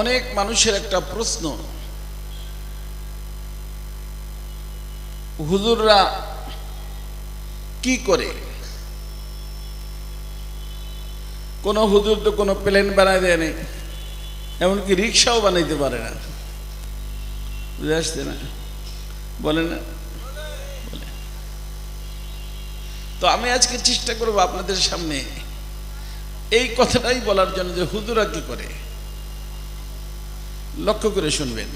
অনেক মানুষের একটা প্রশ্ন। হুজুররা কি করে? কোনো হুজুর তো কোনো প্লেন বানাই দেয় নেই, এমনকি রিক্সাও বানাইতে পারে না। বুঝে আসছে না? বলে না? তো আমি আজকে চেষ্টা করব আপনাদের সামনে এই কথাটাই বলার জন্য যে হুজুরা কি করে? লক্ষ্য করে শুনবেন।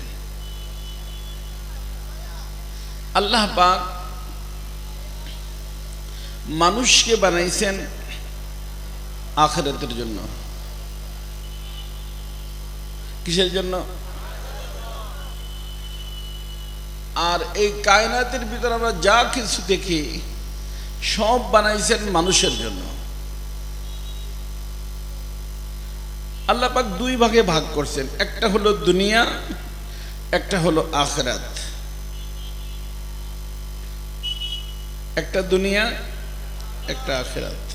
আল্লাহ পাক মানুষকে বানাইছেন আখেরাতের জন্য। কিসের জন্য? আর এই কায়নাতের ভিতরে আমরা যা কিছু দেখি, সব বানাইছেন মানুষের জন্য। আল্লাহ পাক দুই ভাগে ভাগ করছেন। একটা হলো দুনিয়া, একটা হলো আখরাত। একটা দুনিয়া, একটা আখেরাত।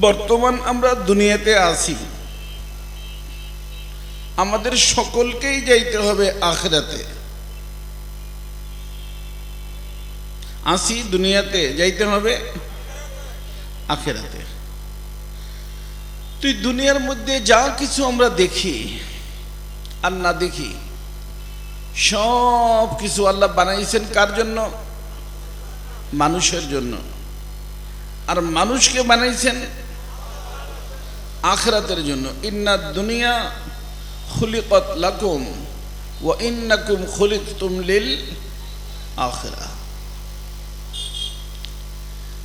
বর্তমান আমরা দুনিয়াতে আছি। আমাদের সকলকেই যাইতে হবে আখরাতে। আসি দুনিয়াতে, যাইতে হবে আখেরাতে। তুই দুনিয়ার মধ্যে যা কিছু আমরা দেখি আর না দেখি, সব কিছু আল্লাহ বানাইছেন কার জন্য? মানুষের জন্য। আর মানুষকে বানাইছেন আখরাতের জন্য। ইন্না দুনিয়া খুলিকত লাকুম ও ইন্নাকুম খুলিক লিল আখরা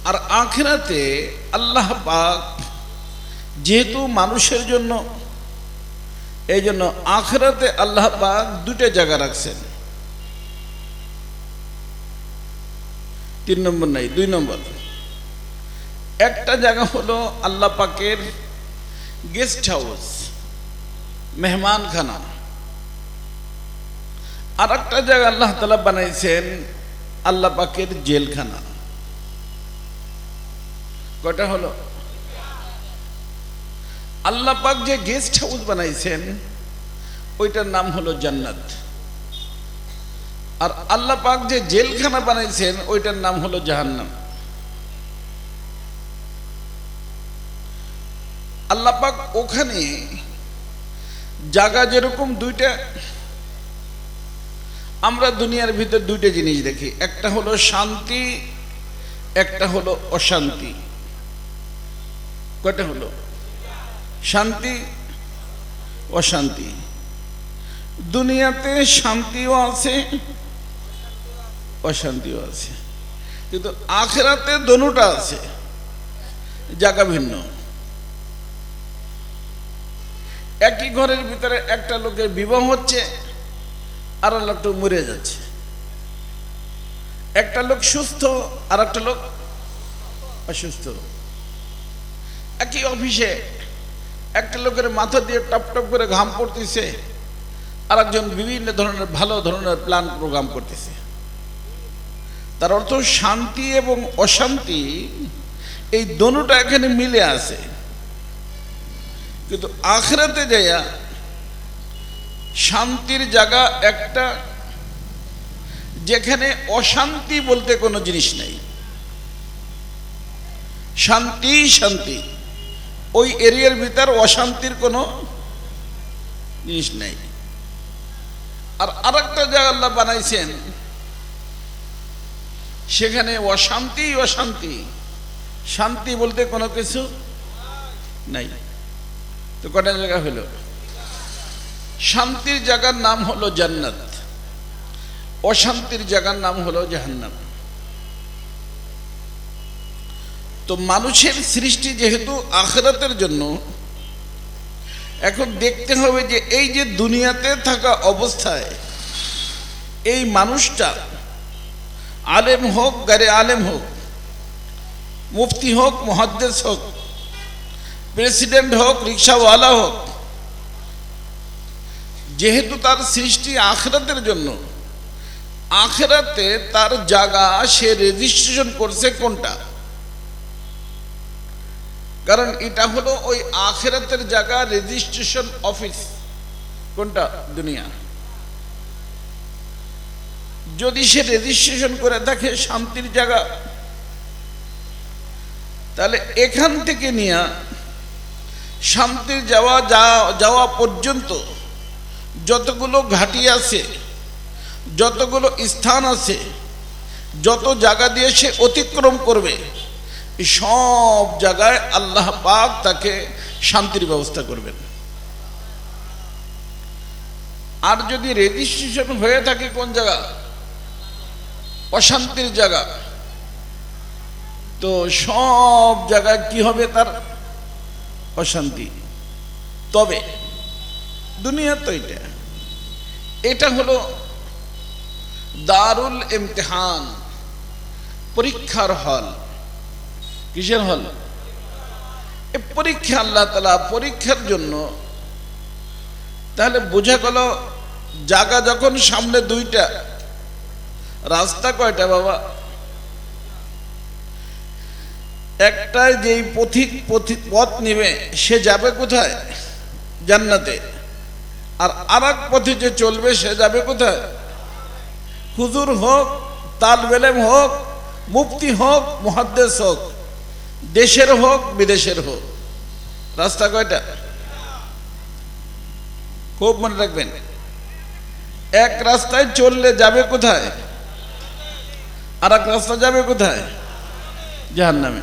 আর আখরাতে আল্লাহ পাক যেহেতু মানুষের জন্য, এই জন্য আখরাতে আল্লাহ পাক দুটো জায়গা রাখছেন। তিন নম্বর নাই, দুই নম্বর। একটা জায়গা হলো আল্লাহ পাকের গেস্ট হাউস মেহমানখানা। আর একটা জায়গা আল্লাহ তালা বানাইছেন আল্লাহ পাকের জেলখানা। কটা হলো? আল্লাহ পাক যে গেস্ট হাউস বানাইছেন, ওইটার নাম হলো জান্নাত। আর আল্লাহ পাক যে জেলখানা বানাইছেন, ওইটার নাম হলো জাহান্নাম। আল্লাহ পাক ওখানে জায়গা যেরকম দুইটা, আমরা দুনিয়ার ভিতর দুইটা জিনিস দেখি। একটা হলো শান্তি, একটা হলো অশান্তি। কটা হলো? শান্তি অশান্তি দুনিয়াতে শান্তিও আছে, অশান্তিও আছে। কিন্তু আখেরাতে দনুটা আছে, জায়গা ভিন্ন। একই ঘরের ভিতরে একটা লোকের বিবাহ হচ্ছে আর লোকটা মরে যাচ্ছে। একটা লোক সুস্থ আর একটা লোক অসুস্থ। একই অফিসে একটা লোকের মাথা দিয়ে টপ টপ করে ঘাম পড়তেছে আর একজন বিভিন্ন ধরনের, ভালো ধরনের প্ল্যান প্রোগ্রাম করতেছে। তার অর্থ শান্তি এবং অশান্তি এই দনুটা এখানে মিলে আছে। কিন্তু আখরাতে যাইয়া শান্তির জায়গা একটা, যেখানে অশান্তি বলতে কোনো জিনিস নেই। শান্তি শান্তি। ওই এরিয়ার ভিতর অশান্তির কোনো জিনিস নেই। আর আরেকটা জায়গা আল্লাহ বানাইছেন, সেখানে অশান্তি অশান্তি। শান্তি বলতে কোনো কিছু নাই। তো কটা জায়গা হলো? শান্তির জায়গার নাম হলো জান্নাত। অশান্তির জায়গার নাম হলো জাহান্নাম। তো মানুষের সৃষ্টি যেহেতু আখরাতের জন্য, এখন দেখতে হবে যে এই যে দুনিয়াতে থাকা অবস্থায় এই মানুষটা আলেম হোক, গারে আলেম হোক, মুফতি হোক মহাদ্দেশ হোক, প্রেসিডেন্ট হোক, রিক্সাওয়ালা হোক, যেহেতু তার সৃষ্টি আখরাতের জন্য, আখরাতে তার জায়গা সে রেজিস্ট্রেশন করছে কোনটা? কারণ এটা হলো ওই আখেরাতের জায়গা রেজিস্ট্রেশন অফিস কোনটা? দুনিয়া। যদি সে রেজিস্ট্রেশন করে থাকে শান্তির জায়গা, তাহলে এখান থেকে নিয়ে শান্তির যাওয়া যাওয়া পর্যন্ত যতগুলো ঘাটি আছে, যতগুলো স্থান আছে, যত জায়গা দিয়ে সে অতিক্রম করবে সব জায়গায় আল্লাহ পাক তাকে শান্তির ব্যবস্থা করবেন। আর যদি রেজিস্ট্রেশন হয়ে থাকে কোন জায়গা? অশান্তির জায়গা। তো সব জায়গায় কি হবে তার? অশান্তি। তবে দুনিয়া তো এটা। এটা হলো দারুল ইমতিহান, পরীক্ষার হল। কিসের হল? এ পরীক্ষা আল্লাহ তালা পরীক্ষার জন্য তাহলে বোঝা গেল জায়গা যখন সামনে দুইটা, রাস্তা কয়টা বাবা? একটায় যেই পথিক পথি- পথ নেবে, সে যাবে কোথায়? জান্নাতে। আর আর এক পথে যে চলবে, সে যাবে কোথায়? হুজুর হোক, তালবেলেম হোক, মুফতি হোক মহাদ্দেশ হোক। দেশের হোক, বিদেশের হোক। রাস্তা কয়টা? খুব মনে রাখবেন। এক রাস্তায় চললে যাবে কোথায়? আর এক রাস্তা যাবে কোথায়? জাহান্নামে।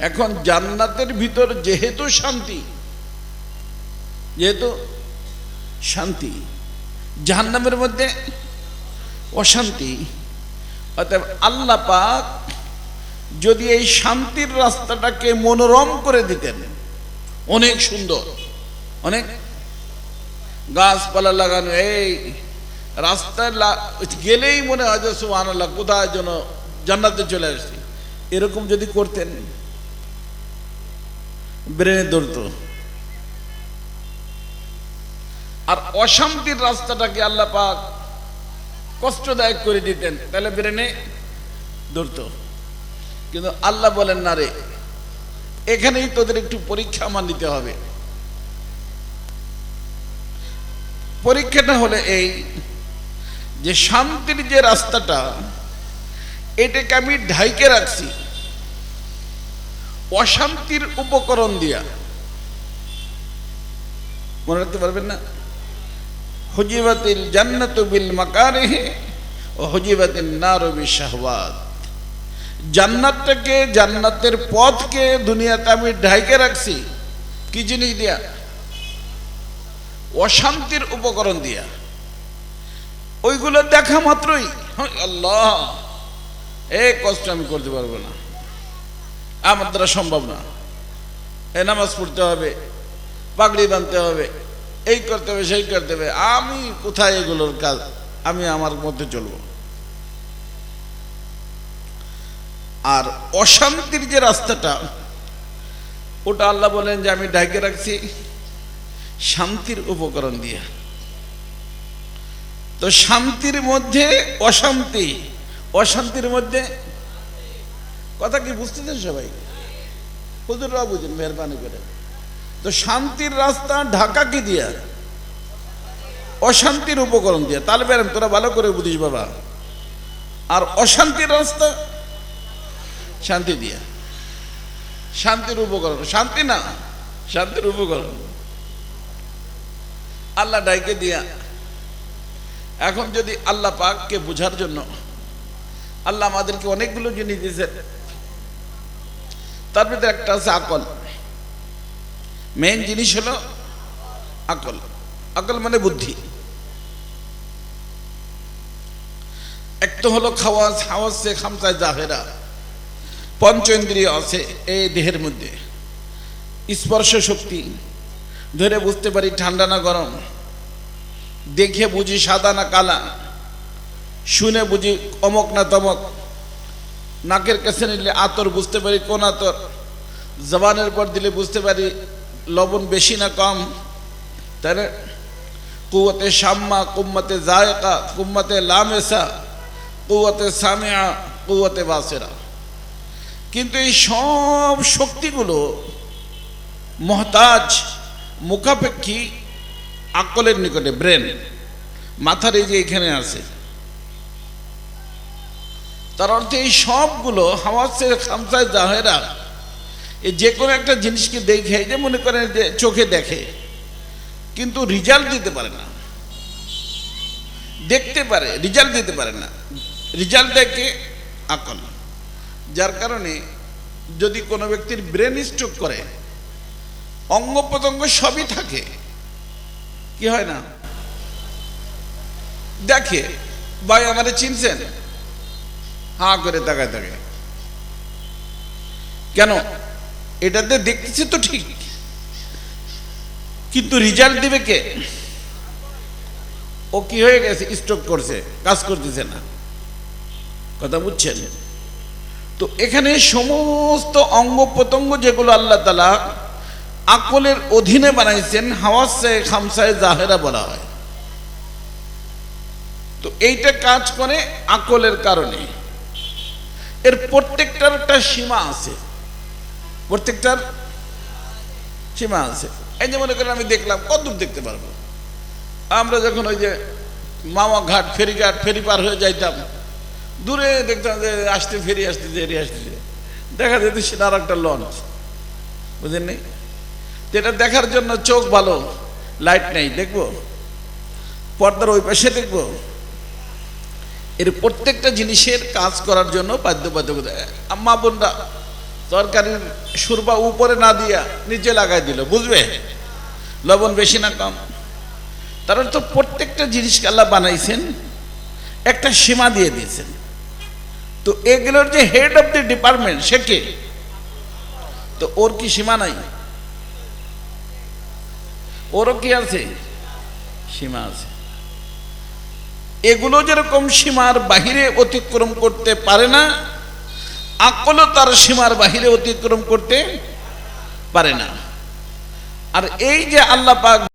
এখন জান্নাতের ভিতর যেহেতু শান্তি যেহেতু শান্তি, জাহান্নামের মধ্যে অশান্তি, অতএব আল্লাহ পাক যদি এই শান্তির রাস্তাটাকে মনোরম করে দিতেন। অনেক সুন্দর। অনেক? গাছপালা লাগানো, এই রাস্তায় গেলেই মনে হয় যে সুহান কোথায় যেন জান্নাতে চলে আসছি। এরকম যদি করতেন, ব্রেনে ধরতো আর অশান্তির রাস্তাটাকে আল্লাহ পাক কষ্টদায়ক করে দিতেন, তাহলে ব্রেনে ধরতো কিন্তু আল্লাহ বলেন, না রে, এখানেই তোদের একটু পরীক্ষা মান নিতে হবে। পরীক্ষাটা হলে এই যে শান্তির যে রাস্তাটা, এটাকে আমি ঢাইকে রাখছি। অশান্তির উপকরণ দিয়া। মনে রাখতে পারবেন না? হুজিবাতিল জান্নাতু বিল মাকারিহি ও হুজিবাতিন নারু বিশাহওয়াত জান্নাতটাকে, জান্নাতের পথকে দুনিয়াতে আমি ঢাইকে রাখছি। কি জিনিস দিয়া? অশান্তির উপকরণ দিয়া। ওইগুলো দেখা মাত্রই আল্লাহ, এ কষ্ট আমি করতে পারব না। আমার দ্বারা সম্ভব না। এ নামাজ পড়তে হবে, পাগড়ি বাঁধতে হবে, এই করতে হবে, সেই করতে হবে। আমি কোথায় এগুলোর কাজ? আমি আমার মধ্যে চলবো। আর অশান্তির যে রাস্তাটা, ওটা আল্লাহ বলেন যে আমি ঢাকে রাখছি শান্তির উপকরণ দিয়ে। তো শান্তির মধ্যে অশান্তি, অশান্তির মধ্যে কথা কি বুঝতেছেন সবাই? হুজুররা বুঝেন, মেহরবানি করে তো শান্তির রাস্তা ঢাকা কি দিয়া? অশান্তির উপকরণ দিয়া। তাহলে বেরেন তোরা ভালো করে বুঝিস বাবা। আর অশান্তির রাস্তা শান্তি দিয়া। শান্তির উপকরণ। শান্তি না, শান্তির উপকরণ। আল্লাহ ডাইকে দিয়া, এখন যদি আল্লাহ পাককে বোঝার জন্য আল্লাহ আমাদেরকে অনেকগুলো জিনিস দিয়েছেন। তার ভিতরে একটা আছে আকল। মেন জিনিস হলো আকল। আকল মানে বুদ্ধি। এক তো হলো খাওয়াজ হাওয়াজ সে খামসায় জাহেরা। পঞ্চেন্দ্রিয় আছে এই দেহের মধ্যে। স্পর্শ শক্তি, ধরে বুঝতে পারি ঠান্ডা না গরম। দেখে বুঝি সাদা না কালা। শুনে বুঝি অমক না তমক। নাকের কাছে নিলে আতর, বুঝতে পারি কোন আতর। জবানের পর দিলে বুঝতে পারি লবণ বেশি না কম। তাহলে কুয়াতে শাম্মা কুম্মতে জায়কা কুম্মতে লামেসা কুয়াতে সামিয়া কুয়াতে বাসেরা। কিন্তু এই সব শক্তিগুলো মহতাজ, মুখাপেক্ষী, আকলের নিকটে, ব্রেন, মাথার এই যে এখানে আছে। তার অর্থে এই সবগুলো হাওয়াসের, খামসায় জাহেরা এই যে কোনো একটা জিনিসকে দেখে, যে মনে করেন যে চোখে দেখে, কিন্তু রিজাল্ট দিতে পারে না। দেখতে পারে, রিজাল্ট দিতে পারে না। রিজাল্ট দেখে আকল। যার কারণে যদি কোনো ব্যক্তির ব্রেন স্ট্রোক করে অঙ্গ প্রত্যঙ্গ সবই থাকে, কি হয় না? দেখে, ভাই আমারে চিনছেন? হা করে তাকায় থাকে। কেন? এটাতে দেখতেছে তো ঠিক। কিন্তু রেজাল্ট দিবে কে? ও কি হয়ে গেছে? স্ট্রোক করছে, কাজ করতেছে না। কথা বুঝছেন? তো এখানে সমস্ত অঙ্গ প্রত্যঙ্গ যেগুলো আল্লাহ তালা আকলের অধীনে বানাইছেন, হাওয়াসে, খামসায় জাহেরা বলা হয়। তো এইটা কাজ করে আকলের কারণে। এর প্রত্যেকটার একটা সীমা আছে। প্রত্যেকটার সীমা আছে। এই যে মনে করেন আমি দেখলাম, কত দূর দেখতে পারব? আমরা যখন ওই যে মামা ঘাট ফেরিঘাট, ফেরি পার হয়ে যাইতাম দূরে দেখতাম যে আসতে ফেরি আসতেছে এরি আসতেছে দেখা যেত সেটা আর একটা লঞ্চ বুঝলেন নি এটা দেখার জন্য চোখ ভালো, লাইট নেই, দেখব? পর্দার ওই পাশে দেখব? এর প্রত্যেকটা জিনিসের কাজ করার জন্য বাধ্যবাধকতা। আম্মা বোনরা তরকারির সুরবা উপরে না দিয়া নিচে লাগাই দিল, বুঝবে? লবণ বেশি না কম? তার তো প্রত্যেকটা জিনিসকে আল্লাহ বানাইছেন, একটা সীমা দিয়ে দিয়েছেন। তো এগুলোর যে হেড অফ দি ডিপার্টমেন্ট সে কে? তো ওর কি সীমা নাই? ওরও কি আছে? সীমা আছে। এগুলো যেরকম সীমার বাহিরে অতিক্রম করতে পারে না, আকলও তার সীমার বাহিরে অতিক্রম করতে পারে না। আর এই যে আল্লাহ পাক